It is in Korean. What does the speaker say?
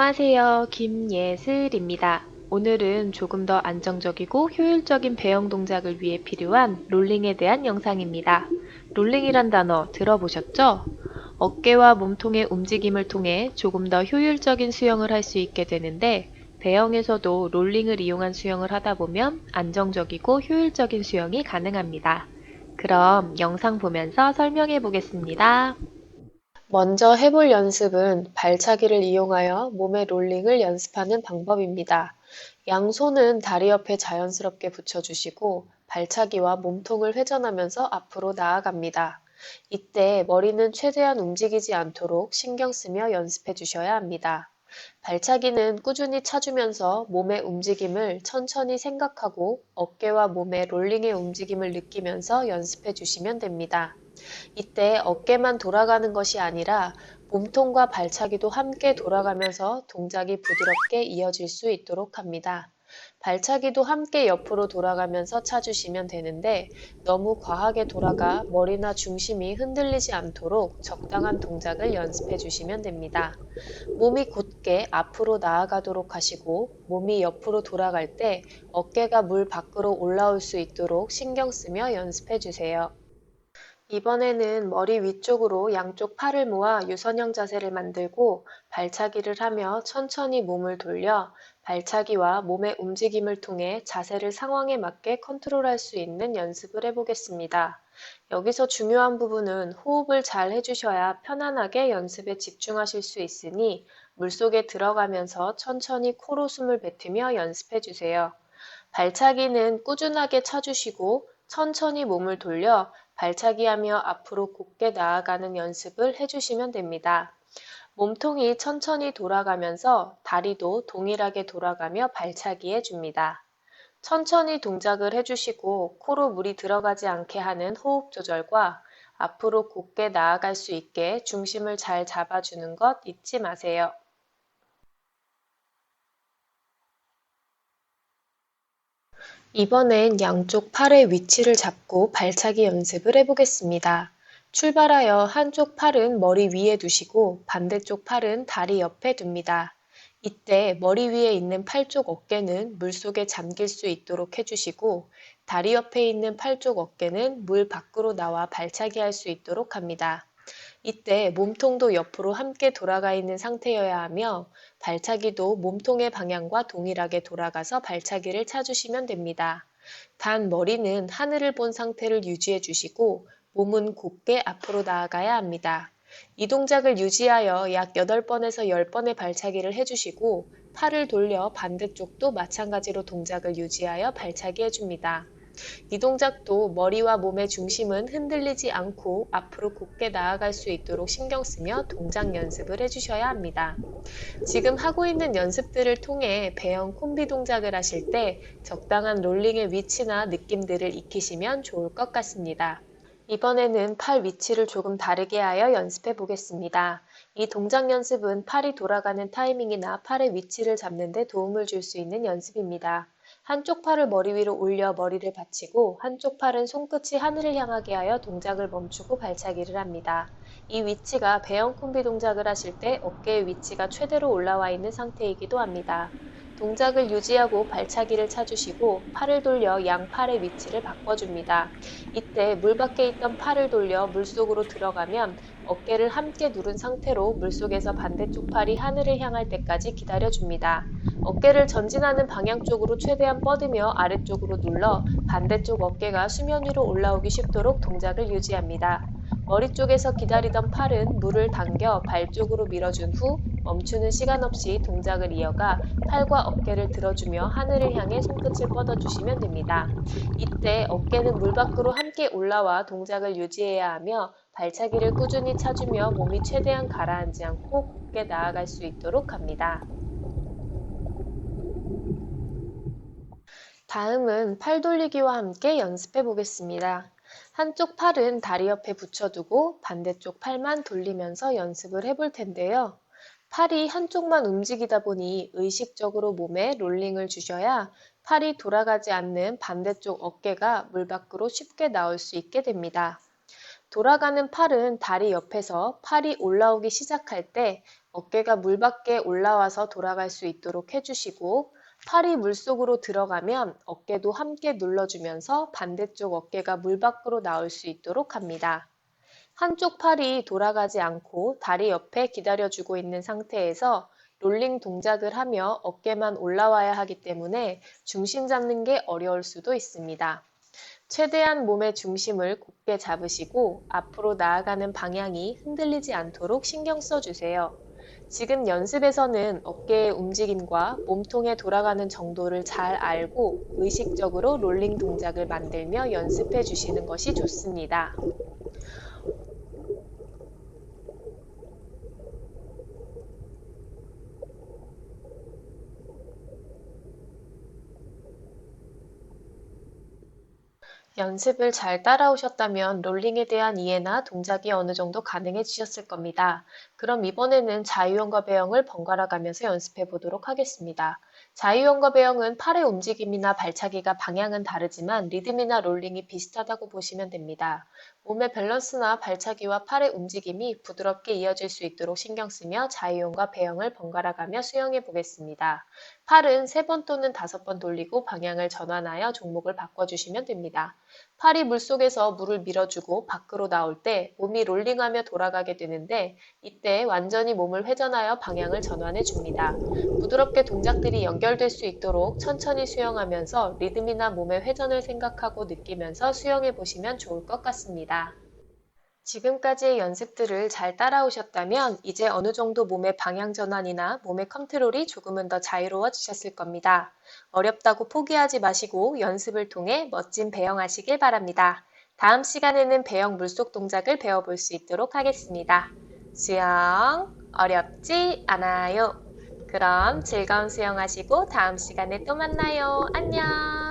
안녕하세요. 김예슬입니다. 오늘은 조금 더 안정적이고 효율적인 배영 동작을 위해 필요한 롤링에 대한 영상입니다. 롤링이란 단어 들어보셨죠? 어깨와 몸통의 움직임을 통해 조금 더 효율적인 수영을 할 수 있게 되는데 배영에서도 롤링을 이용한 수영을 하다 보면 안정적이고 효율적인 수영이 가능합니다. 그럼 영상 보면서 설명해 보겠습니다. 먼저 해볼 연습은 발차기를 이용하여 몸의 롤링을 연습하는 방법입니다. 양손은 다리 옆에 자연스럽게 붙여주시고 발차기와 몸통을 회전하면서 앞으로 나아갑니다. 이때 머리는 최대한 움직이지 않도록 신경 쓰며 연습해 주셔야 합니다. 발차기는 꾸준히 차주면서 몸의 움직임을 천천히 생각하고 어깨와 몸의 롤링의 움직임을 느끼면서 연습해 주시면 됩니다. 이때 어깨만 돌아가는 것이 아니라 몸통과 발차기도 함께 돌아가면서 동작이 부드럽게 이어질 수 있도록 합니다. 발차기도 함께 옆으로 돌아가면서 차주시면 되는데 너무 과하게 돌아가 머리나 중심이 흔들리지 않도록 적당한 동작을 연습해 주시면 됩니다. 몸이 곧게 앞으로 나아가도록 하시고 몸이 옆으로 돌아갈 때 어깨가 물 밖으로 올라올 수 있도록 신경 쓰며 연습해 주세요. 이번에는 머리 위쪽으로 양쪽 팔을 모아 유선형 자세를 만들고 발차기를 하며 천천히 몸을 돌려 발차기와 몸의 움직임을 통해 자세를 상황에 맞게 컨트롤할 수 있는 연습을 해보겠습니다. 여기서 중요한 부분은 호흡을 잘 해주셔야 편안하게 연습에 집중하실 수 있으니 물속에 들어가면서 천천히 코로 숨을 뱉으며 연습해주세요. 발차기는 꾸준하게 차주시고 천천히 몸을 돌려 발차기 하며 앞으로 곧게 나아가는 연습을 해주시면 됩니다. 몸통이 천천히 돌아가면서 다리도 동일하게 돌아가며 발차기 해줍니다. 천천히 동작을 해주시고 코로 물이 들어가지 않게 하는 호흡 조절과 앞으로 곧게 나아갈 수 있게 중심을 잘 잡아주는 것 잊지 마세요. 이번엔 양쪽 팔의 위치를 잡고 발차기 연습을 해보겠습니다. 출발하여 한쪽 팔은 머리 위에 두시고 반대쪽 팔은 다리 옆에 둡니다. 이때 머리 위에 있는 팔쪽 어깨는 물속에 잠길 수 있도록 해주시고 다리 옆에 있는 팔쪽 어깨는 물 밖으로 나와 발차기 할 수 있도록 합니다. 이때 몸통도 옆으로 함께 돌아가 있는 상태여야 하며 발차기도 몸통의 방향과 동일하게 돌아가서 발차기를 차주시면 됩니다. 단 머리는 하늘을 본 상태를 유지해 주시고 몸은 곧게 앞으로 나아가야 합니다. 이 동작을 유지하여 약 8번에서 10번의 발차기를 해주시고 팔을 돌려 반대쪽도 마찬가지로 동작을 유지하여 발차기 해줍니다. 이 동작도 머리와 몸의 중심은 흔들리지 않고 앞으로 곧게 나아갈 수 있도록 신경 쓰며 동작 연습을 해주셔야 합니다. 지금 하고 있는 연습들을 통해 배영 콤비 동작을 하실 때 적당한 롤링의 위치나 느낌들을 익히시면 좋을 것 같습니다. 이번에는 팔 위치를 조금 다르게 하여 연습해 보겠습니다. 이 동작 연습은 팔이 돌아가는 타이밍이나 팔의 위치를 잡는 데 도움을 줄 수 있는 연습입니다. 한쪽 팔을 머리 위로 올려 머리를 받치고 한쪽 팔은 손끝이 하늘을 향하게 하여 동작을 멈추고 발차기를 합니다. 이 위치가 배영 콤비 동작을 하실 때 어깨의 위치가 최대로 올라와 있는 상태이기도 합니다. 동작을 유지하고 발차기를 차주시고 팔을 돌려 양팔의 위치를 바꿔줍니다. 이때 물 밖에 있던 팔을 돌려 물속으로 들어가면 어깨를 함께 누른 상태로 물속에서 반대쪽 팔이 하늘을 향할 때까지 기다려줍니다. 어깨를 전진하는 방향 쪽으로 최대한 뻗으며 아래쪽으로 눌러 반대쪽 어깨가 수면 위로 올라오기 쉽도록 동작을 유지합니다. 머리 쪽에서 기다리던 팔은 물을 당겨 발 쪽으로 밀어준 후 멈추는 시간 없이 동작을 이어가 팔과 어깨를 들어주며 하늘을 향해 손끝을 뻗어주시면 됩니다. 이때 어깨는 물 밖으로 함께 올라와 동작을 유지해야 하며 발차기를 꾸준히 차주며 몸이 최대한 가라앉지 않고 곧게 나아갈 수 있도록 합니다. 다음은 팔 돌리기와 함께 연습해 보겠습니다. 한쪽 팔은 다리 옆에 붙여두고 반대쪽 팔만 돌리면서 연습을 해볼 텐데요. 팔이 한쪽만 움직이다 보니 의식적으로 몸에 롤링을 주셔야 팔이 돌아가지 않는 반대쪽 어깨가 물 밖으로 쉽게 나올 수 있게 됩니다. 돌아가는 팔은 다리 옆에서 팔이 올라오기 시작할 때 어깨가 물 밖에 올라와서 돌아갈 수 있도록 해주시고 팔이 물 속으로 들어가면 어깨도 함께 눌러주면서 반대쪽 어깨가 물 밖으로 나올 수 있도록 합니다. 한쪽 팔이 돌아가지 않고 다리 옆에 기다려주고 있는 상태에서 롤링 동작을 하며 어깨만 올라와야 하기 때문에 중심 잡는 게 어려울 수도 있습니다. 최대한 몸의 중심을 곧게 잡으시고 앞으로 나아가는 방향이 흔들리지 않도록 신경 써주세요. 지금 연습에서는 어깨의 움직임과 몸통에 돌아가는 정도를 잘 알고 의식적으로 롤링 동작을 만들며 연습해 주시는 것이 좋습니다. 연습을 잘 따라오셨다면 롤링에 대한 이해나 동작이 어느 정도 가능해지셨을 겁니다. 그럼 이번에는 자유형과 배영을 번갈아 가면서 연습해 보도록 하겠습니다. 자유형과 배영은 팔의 움직임이나 발차기가 방향은 다르지만 리듬이나 롤링이 비슷하다고 보시면 됩니다. 몸의 밸런스나 발차기와 팔의 움직임이 부드럽게 이어질 수 있도록 신경 쓰며 자유형과 배영을 번갈아 가며 수영해 보겠습니다. 팔은 3번 또는 5번 돌리고 방향을 전환하여 종목을 바꿔주시면 됩니다. 팔이 물속에서 물을 밀어주고 밖으로 나올 때 몸이 롤링하며 돌아가게 되는데 이때 완전히 몸을 회전하여 방향을 전환해 줍니다. 부드럽게 동작들이 연결될 수 있도록 천천히 수영하면서 리듬이나 몸의 회전을 생각하고 느끼면서 수영해 보시면 좋을 것 같습니다. 지금까지의 연습들을 잘 따라오셨다면 이제 어느 정도 몸의 방향 전환이나 몸의 컨트롤이 조금은 더 자유로워지셨을 겁니다. 어렵다고 포기하지 마시고 연습을 통해 멋진 배영하시길 바랍니다. 다음 시간에는 배영 물속 동작을 배워볼 수 있도록 하겠습니다. 수영 어렵지 않아요. 그럼 즐거운 수영하시고 다음 시간에 또 만나요. 안녕!